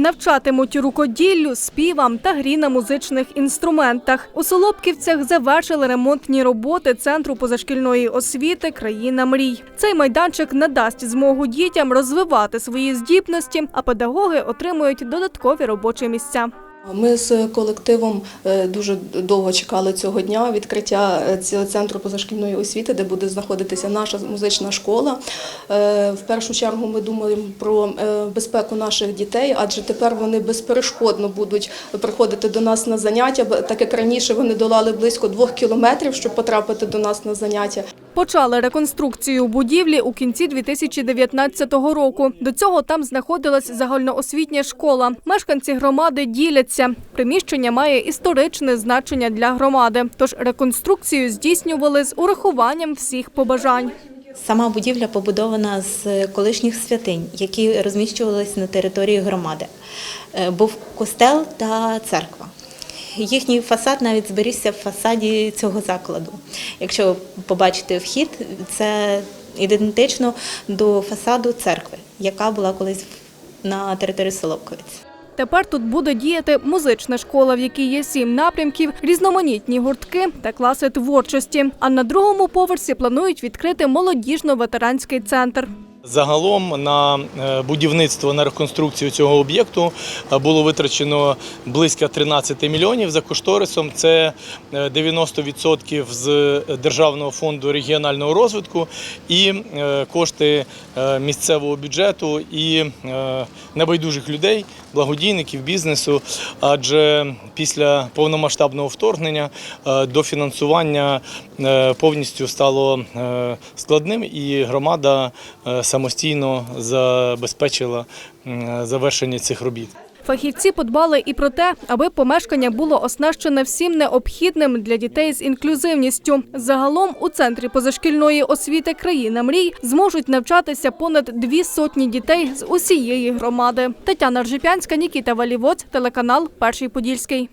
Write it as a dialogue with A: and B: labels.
A: навчатимуть рукоділлю, співам та грі на музичних інструментах. У Солопківцях завершили ремонтні роботи центру позашкільної освіти Країна мрій. Цей майданчик надасть змогу дітям розвивати свої здібності, а педагоги отримують додаткові робочі місця.
B: Ми з колективом е, дуже довго чекали цього дня відкриття е, цього центру позашкільної освіти, де буде знаходитися наша музична школа. Е, В першу чергу ми думаємо про безпеку наших дітей, адже тепер вони безперешкодно будуть приходити до нас на заняття, так як раніше вони долали близько двох кілометрів, щоб потрапити до нас на заняття.
A: Почали реконструкцію будівлі у кінці 2019 року. До цього там знаходилась загальноосвітня школа. Мешканці громади діляться. Приміщення має історичне значення для громади. Тож реконструкцію здійснювали з урахуванням всіх побажань.
C: Сама будівля побудована з колишніх святинь, які розміщувалися на території громади. Е, Був костел та церква. Їхній фасад навіть зберігся в фасаді цього закладу. Якщо побачите вхід, це ідентично до фасаду церкви, яка була колись на території Соловковиць.
A: Тепер тут буде діяти музична школа, в якій є сім напрямків, різноманітні гуртки та класи творчості. А на другому поверсі планують відкрити молодіжно-ветеранський центр.
D: Загалом на е, будівництво на реконструкцію цього об'єкту е, було витрачено близько 13 мільйонів за кошторисом. Це е, 90% з державного фонду регіонального розвитку і е, кошти е, місцевого бюджету і е, небайдужих людей, благодійників бізнесу. Адже після повномасштабного вторгнення е, дофінансування е, повністю стало е, складним, і громада е, самостійно забезпечила завершення цих робіт.
A: Фахівці подбали і про те, аби помешкання було оснащене всім необхідним для дітей з інклюзивністю. Загалом у центрі позашкільної освіти країна мрій зможуть навчатися понад дві сотні дітей з усієї громади. Тетяна Ржипянська, Нікіта Валівоць, телеканал Перший Подільський.